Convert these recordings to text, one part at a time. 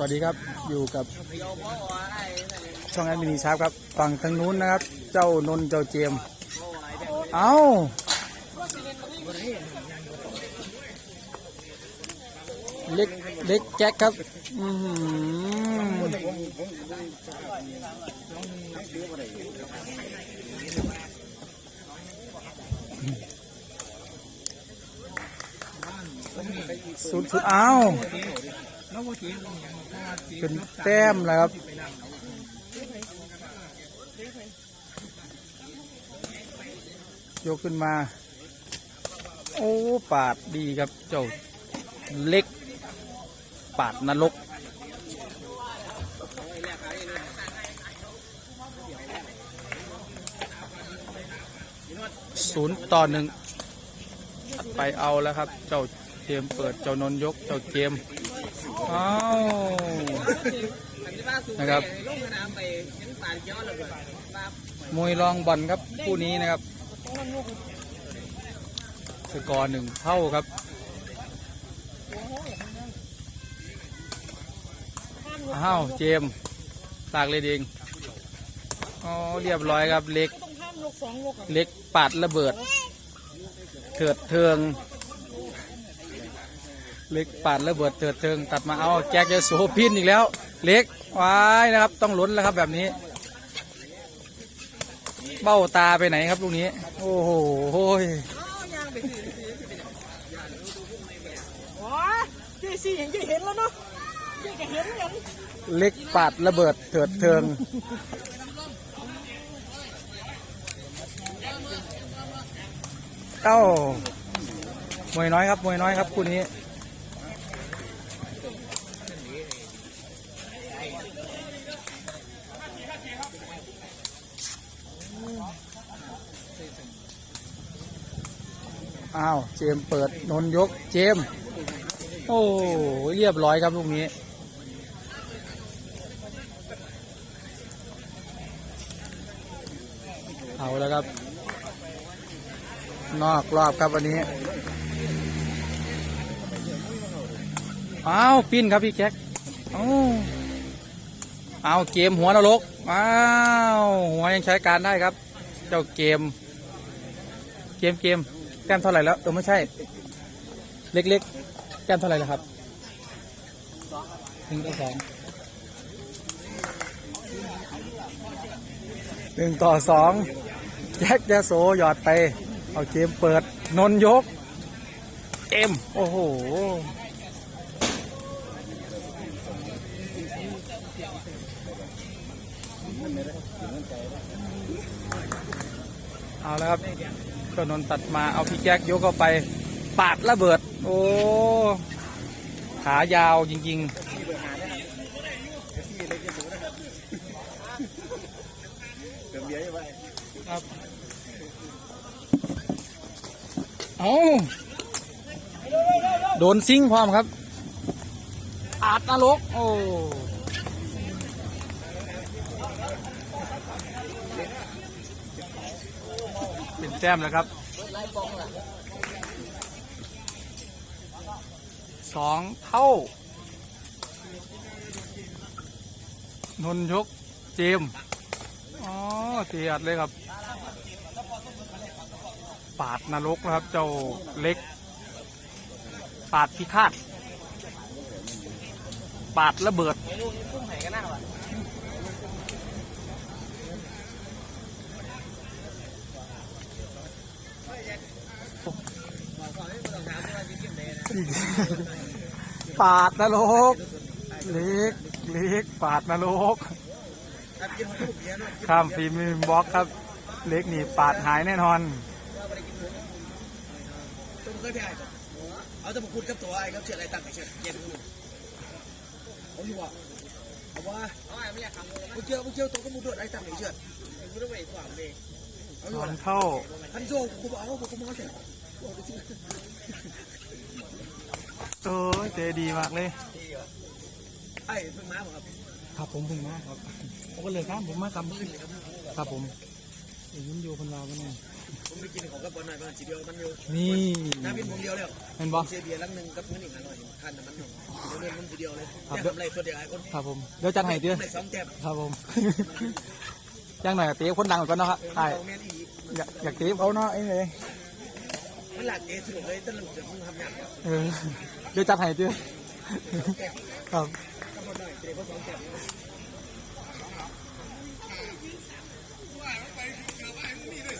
วัสดีครับอยู่กับช่องแอดมินีชาร์ปครับฝั่งทางนู้นนะครับ เจ้านนท์เจ้าเจม เอาเล็กเล็กแจ็คครับอืสุดสุดเอา เป็นแต้มแล้วครับยกขึ้นมา โอ้ปาดดีครับ เจ้าเล็ก ปาดนรกศูนย์ต่อหนึ่งไปเอาแล้วครับ เจ้าเจมเปิดเจ้านนยก เจ้าเจม อ้าวนะครับมวยรองบอลครับคู่นี้นะครับสกอร์หนึ่งเท่าครับอ้าวเจมตากเลยเองอ๋อเรียบร้อยครับเล็ก เล็กปาดระเบิด เถิดเทิง เล็กปาดระเบิดเถิดเทิงตัดมาเอาแจ็คจะโสพินอีกแล้ว เล็กวายนะครับ ต้องลุ้นแล้วครับแบบนี้ เบ้าตาไปไหนครับลูกนี้ โอ้โหโอ้ยอ๋อที่สี่ยังจะเห็นแล้วเนาะยังจะเห็นยังเล็กปาดระเบิดเถิดเทิงเอ้ามวยน้อยครับมวยน้อยครับคู่นี้ อ้าว เจมเปิดนนยกเจม โอ้เรียบร้อยครับลูกนี้ เอาแล้วครับ นอกรอบครับวันนี้อ้าวปิ้นครับพี่แจ็คเอาเอาเกมหัวนรกอ้าวหัวยังใช้การได้ครับ เจ้าเกม เกมเกม แต้มเท่าไหร่แล้วเออไม่ใช่ เล็กๆแต้มเท่าไหร่แล้วครับหนึ่งต่อสองหนึ่งต่อสองแจ็คแจโสหยอดไป เอาเกมเปิด นนยก เอ็ม โอ้โหเอาแล้วครับ ก็นนตัดมาเอาพี่แจ็คยกเข้าไปปาดระเบิด โอ้ขายาวจริง ๆ ครับ เอาโดนซิงค์พร้อมครับ อาดนรกโอ้ แต้มแล้วครับสองเท่านนยกเจมอ๋อเตียดเลยครับ ปาดนรกนะครับ เจ้าเล็ก ปาดพิฆาต ปาดระเบิด ปาดนรกเล็กเล็กปาดนรกข้ามฟิล์มบล็อกครับ เล็กนี่ปาดหายแน่นอนตัวเคยพี่ไอ้ก่อนเอาแต่ผมพูดกับตัวไอ้ครับเชื่ออะไรตั้งไอ้เชื่อเย็นดูเอาอยู่วะเอาวะเอาไอ้ไม่อยากทำมึงเชื่อมึงเชื่อตัวก็มึงโดดไอ้ตั้งไอ้เชื่อมึงต้องไปขวางเลยเอาอสยู่องวะเท่าทันโซ่กูบอกเอากูมองเฉย เออเจดีมากเลยไอ้เพิ่งมาบอกครับทครับผมเพิ่งมาครับผมก็เลยครับผมมาครับครับผมได้ยินอยู่คนเราก็นี่ผมไปกินของกับบอลหน่อยมันจีเดียวมันอยู่นี่น้ำเป็นผมเดียวแล้วเห็นบ่เสียเบียร์ลังหนึ่งกับเงินอีกหน่อยทันน้ำมันหนึ่งเรื่องมันทีเดียวเลยครับอยากทำอะไรตัวเดียวไอ้คนครับผมเดี๋ยวจัดให้เด้อได้สองแต้มครับผมยังหน่อยเตะคนดังก่อนเนาะครับใช่เอาแม่นอีกอยากอยากเตะเขาเนาะไอ้เลยมันหลักเอสนุกเลยตั้งแต่จะมึงทำงานเออ เดี๋ยวจัดให้เด้อครับกับบอลหน่อยเตะเขาสองแต้ม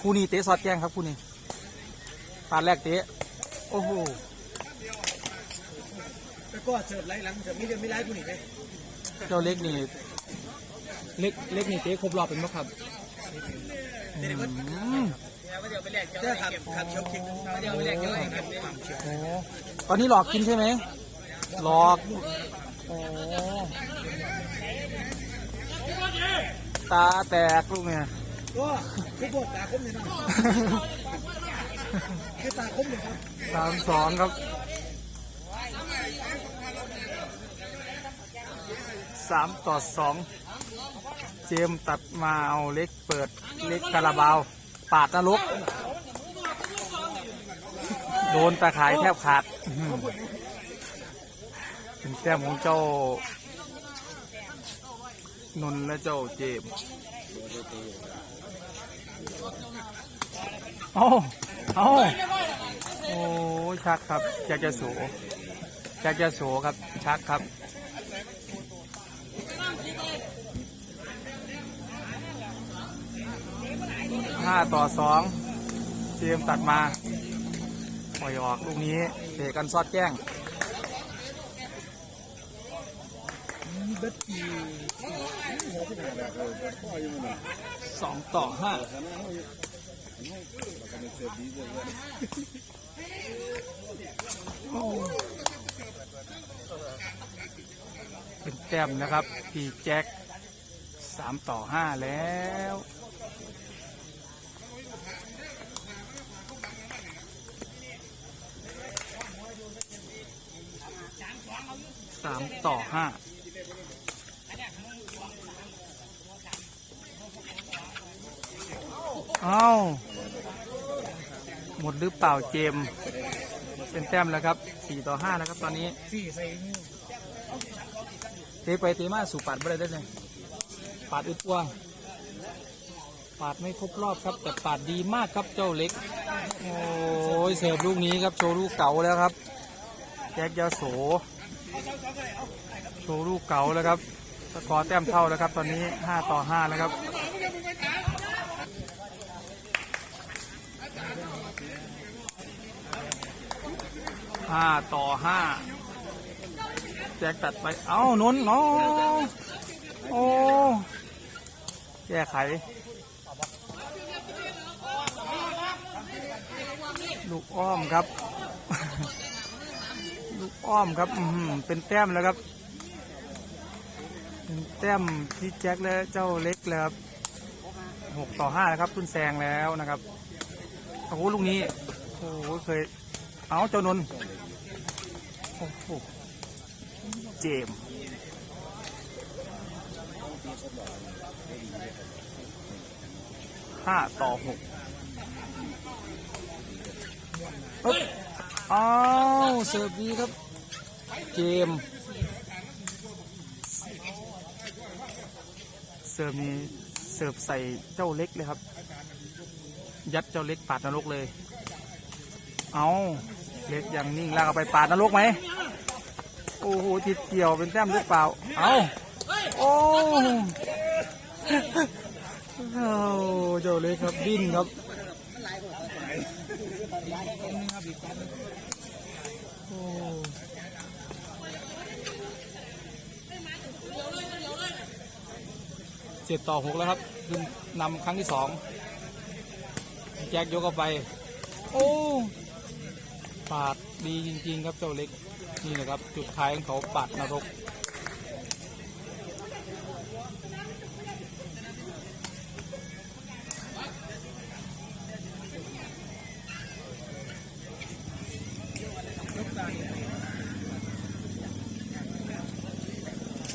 คู่นี้เตะสอดแจ้งครับคู่นี้ปาดแรกเตะโอ้โหแล้วก็เสิร์ฟไล่หลังเสิร์ฟไม่เดินไม่ไล่กูหนีเลยเจ้าเล็กนี่เล็กเล็กนี่เตะครบรอบเป็นไหมครับ เตะเบิร์ดอืมเจ้าขับขับเชียวคิงเดี๋ยวไปแลกเจ้าครับโอ้ตอนนี้หลอกกินใช่ไหมหลอกโอ้ตาแตกลูกเนี่ยก็คือปวดตาคมเลยนะคือตาคมเลยครับสามสองครับสามต่อสองเจมส์ตัดมาเอาเล็กเปิดเล็กคาราบาว ปาดนรกโดนตาขายแทบขาดเป็นแต้มของเจ้านนและเจ้าเจมส์เอาเอาโอ้ชักครับอยากจะโสอยากจะโสครับ ชักครับ ห้าต่อสองเจมตัดมาปล่อยออกลูกนี้เตะกันซอดแจ้งเบ็ดอีสองต่อห้าเป็นแต้มนะครับพีแจ็คสามต่อห้าแล้ว สามต่อห้าเอาหมดหรือเปล่าเจมเป็นแต้มแล้วครับสี่ต่อห้าแล้วครับ ตอนนี้สี่ใส่นี่เตะไปเตะมาสู่ปัดไม่ได้เลยปาดอึดกว่าปาดไม่ครบรอบครับแต่ปาดดีมากครับเจ้าเล็ก โอ้ยเสิร์ฟลูกนี้ครับโชว์ลูกเก่าแล้วครับแจ็คยาโส โชว์ลูกเก่าแล้วครับ สกอร์แต้มเท่าแล้วครับ ตอนนี้ห้าต่อห้าแล้วครับห้าต่อห้าแจ็คตัดไป เอ้านนท์น้องโอ้แก้ไข ลูกอ้อมครับ ลูกอ้อมครับอือหือเป็นแต้มแล้วครับ แต้มที่แจ็คและเจ้าเล็กแล้วครับหกต่อห้าแล้วครับคุณแซงแล้วนะครับ โอ้โหลูกนี้ โอ้โหเคย เอาเจ้านนท์โอ้โหเจมห้าต่อหกปึ๊บอ้าเสิร์ฟดีครับเจม ส์เสิร์ฟนี้เสิร์ฟใส่เจ้าเล็กเลยครับ ยัดเจ้าเล็กปาดนรกเลย เอาเล็กอย่างนิ่งลากเอาไปปาดนรกไหมโอ้โหทิดเกี่ยวเป็นแต้มหรือเปล่า เอาโอ้เอาเจ้าเล็กครับดิ้นครับ จ็ดต่อหกแล้วครับขึ้นนำครั้งที่สองแจ็คยกเข้าไป โอ้ปาดดีจริง ๆ ครับเจ้าเล็กนี่นะครับ จุดขายของเขาปาดนรก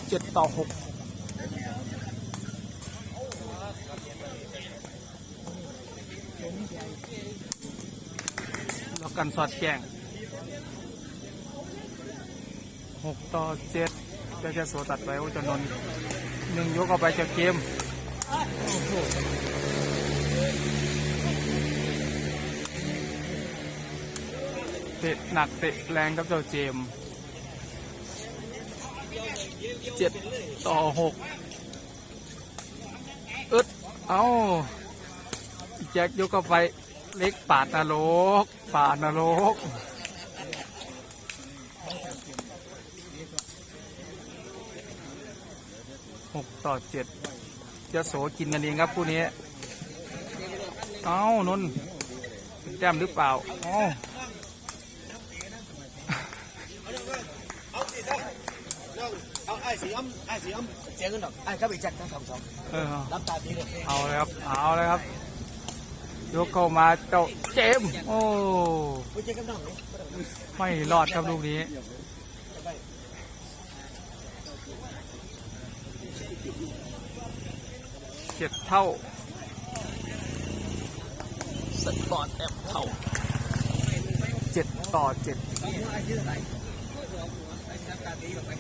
เจ็ดต่อหก กันสอดแกงหกต่อเจ็ดจะจะโสตัดไปโอ้จนนนท์หนึ่งยกเอาไปจากเกมโอ้โหเตะหนักเตะแรงครับเจ้าเจมเจ็ดต่อหกอึดเอาแจ็คยกเข้าไป เล็กปาดนรกปาดนรก หกต่อเจ็ดจะโสกินกันเองครับคู่นี้ เอานนท์แต้มหรือเปล่าอ๋อเอาสิซะน้องเอาไอ้สีอ้ำไอ้สีอ้ำเสียเงินดอกไอ้ก็ไปจัดทั้งสองสองเออรับตาดีเลยเอาเลยครับ เอาเลยครับ ยกเข้ามาเจ้าเจมส์โอ้ไปเจอกันน้องเนาะไม่รอดครับลูกนี้เจ็ดเท่าสปอร์ตแอปเท่าเจ็ดต่อเจ็ดไอ้ชื่ออะไรไอ้รับตาดีหรอไป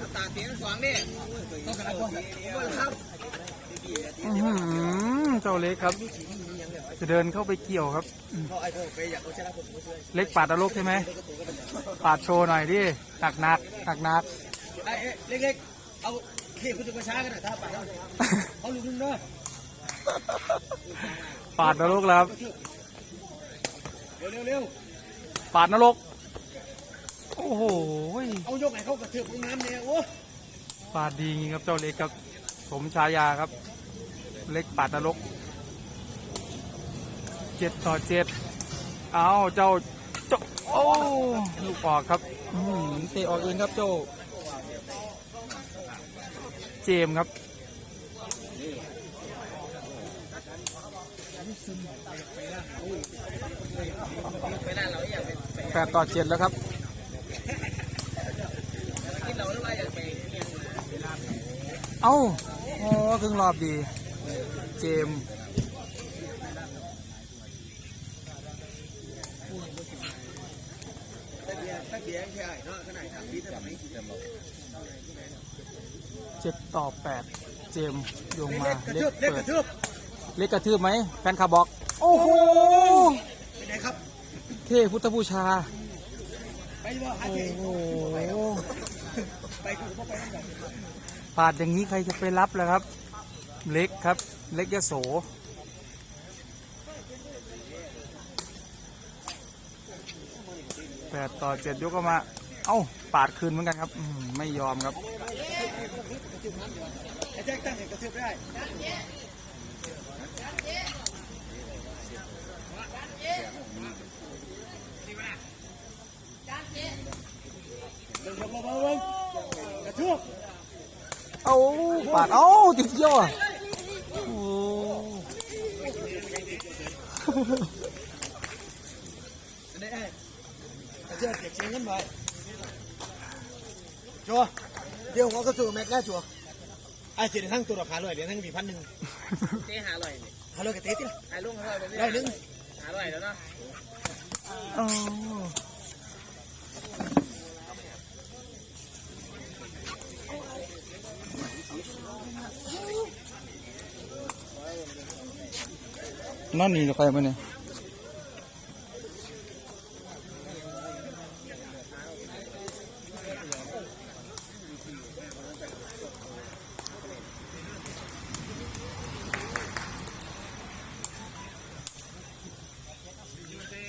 รับตาดีทั้งสองนี่ต้องกันแล้วก็ครับอื้อหือเจ้าเล็กครับ จะเดินเข้าไปเกี่ยวครับเขาไอ้เขาไปอยากเอาชนะผมช่วยเล็กปาดนรกใช่ไหมปาดโชว์หน่อยดิหนักหนักหนักหนักไอ้เล็กๆเอาเขี้ยวคุณจะมาช้ากันหน่อยถ้าไปแล้วเอาลูกนึงเนาะปาดนรกแล้วครับเร็วเร็วเร็วปาดนรก โอ้โหเอายกไหนเขากระเทือบน้ำเนี่ยโอ้ปาดดีจริงครับเจ้าเล็กครับ สมชายาครับ เล็กปาดนรก เจ็ดต่อเจ็ดเอาเจ้าเจ้าโอ้ลูกออกครับอื้อหือเตะออกเองครับเจ้าเจมส์ครับไปนั่นเราอยากไปแปดต่อเจ็ดแล้วครับกินเราหรือว่าอยากไปเอ้าโอ้ครึ่งรอบดี เจม ต่อแปดเจมส์โยงมาเล็กกระเล็ทืกบเล็กเปิกดระทืบเล็กกระทืบไหมแฟนคลับบอก โอ้โหเป็นไงครับ เทพุทธบูชาไปว่าหาโอ้เจ๊โหไปกูก็ไปนั่นแหละปาดอย่างนี้ใครจะไปรับล่ะครับ เล็กครับ เล็กยโสแปดต่อเจ็ดยกเข้ามา เอ้า ปาดคืนเหมือนกันครับอืมไม่ยอมครับ ไอ้แจ็คตั้งกระทืบได้เดินเบาๆเบิ้งกระทืบเอาปาดเอาติดเกี่ยวอะโอ้ ได้ไอ้กระทืบเก็บเสียเงินไว้จัวเดี๋ยวหัว กระทืบแม็กได้จัวไอ้เสียทั้งตัวราคาเลยเดี๋ยวทั้งมีพันหนึ่งเจ๊หาอร่อยนี่ฮัลโหลกระเตะที่ละหาลุงอร่อยแบบนี้ได้หนึ่งหาอร่อยแล้วเนาะเอ้านั่นนี่ใครมาเนี่ย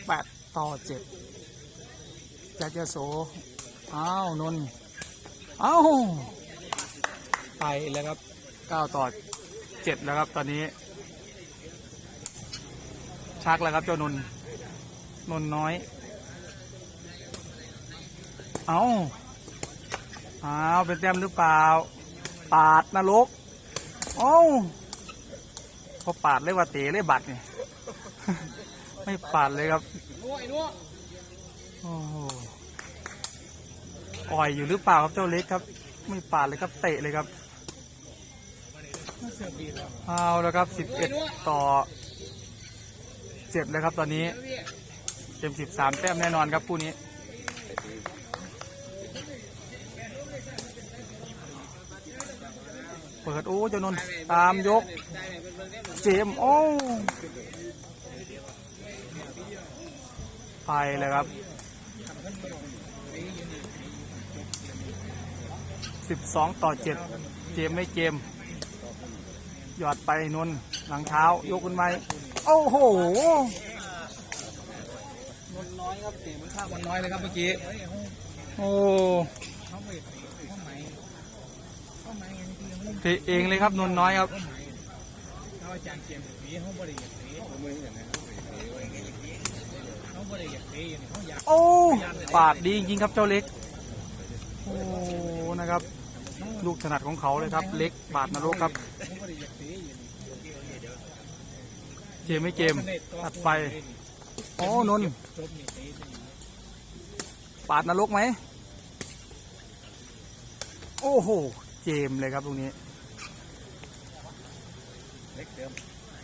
แปดต่อเจ็ดจากยโสอ้าวนนท์อ้าวไปแล้วครับเก้าต่อเจ็ดแล้วครับตอนนี้ ชักแล้วครับเจ้านนท์นนท์น้อย เอาอ้าวเป็นแต้มหรือเปล่า ปาดนรกเอ้าพอปาดเลยว่าเตะเลยบัตรเนี่ย ไม่ปาดเลยครับโอ้โหอ่อยอยู่หรือเปล่าครับเจ้าเล็กครับ ไม่ปาดเลยครับเตะเลยครับเอาแล้วครับ11ต่อเจ็บเลยครับตอนนี้เกมสิบสามแต้มแน่นอนครับคู่นี้เปิดโอ้เจ้านนตามยก เจมโอ้ ไปเลยครับสิบสองต่อเจ็ดเจมส์ไม่เกมหยอดไปนนท์หลังเท้ายกขึ้นไปโอ้โหนนน้อยครับเสียงมันข้างมันน้อยเลยครับเมื่อกี้ โอ้เขาไม่เขาไหมเขาไหมอย่างที่เขาเตะเองเลยครับนนท์น้อยครับเขาอาจารย์เกียมแบบนี้เขาบริยาเตะเโอ้ปาดดีจริงๆครับเจ้าเล็ก โอ้นะครับ ลูกถนัดของเขาเลยครับ เล็กปาดนรกครับเขาบริยาเตะอยู่เกมไม่เกมตัดไปโอ้นนท์จบนี่เตะปาดนรกไหมโอ้โห เจมเลยครับตรงนี้เล็กเดิม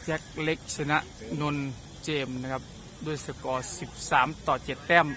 แจ็คเล็กชนะนนท์เจมส์นะครับ ด้วยสกอร์ 13 ต่อ 7 แต้ม